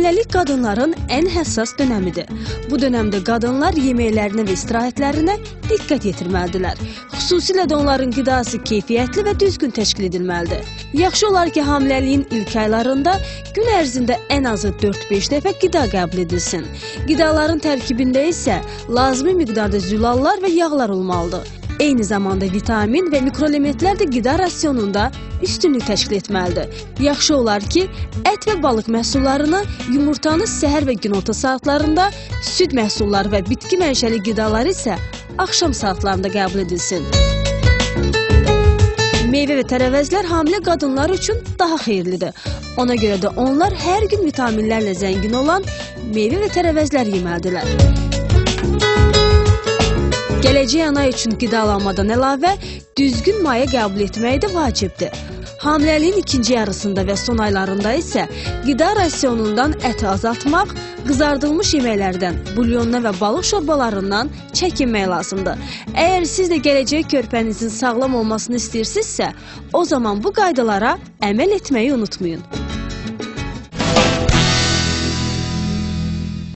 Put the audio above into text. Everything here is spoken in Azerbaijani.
Hamiləlik qadınların ən həssas dönəmidir. Bu dönəmdə qadınlar yeməklərinə və istirahətlərinə diqqət yetirməlidirlər. Xüsusilə də onların qidası keyfiyyətli və düzgün təşkil edilməlidir. Yaxşı olar ki, hamiləliyin ilk aylarında gün ərzində ən azı 4-5 dəfə qida qəbul edilsin. Qidaların tərkibində isə lazımi miqdarda zülallar və yağlar olmalıdır. Eyni zamanda vitamin və mikroelementlər də qida rasionunda üstünlük təşkil etməlidir. Yaxşı olar ki, ət və balıq məhsullarını, yumurtanı səhər və günorta saatlarında, süd məhsulları və bitki mənşəli qidaları isə axşam saatlarında qəbul edilsin. Meyvə və tərəvəzlər hamilə qadınlar üçün daha xeyirlidir. Ona görə də onlar hər gün vitaminlərlə zəngin olan meyvə və tərəvəzlər yeməlidirlər. Gələcək ana üçün qidalanmadan əlavə düzgün maye qəbul etmək də vacibdir. Hamiləliyin ikinci yarısında və son aylarında isə qida rasionundan əti azaltmaq, qızardılmış yeməklərdən, bulyondan və balıq şorbalarından çəkinmək lazımdır. Əgər siz də gələcək körpənizin sağlam olmasını istəyirsinizsə, o zaman bu qaydalara əməl etməyi unutmayın.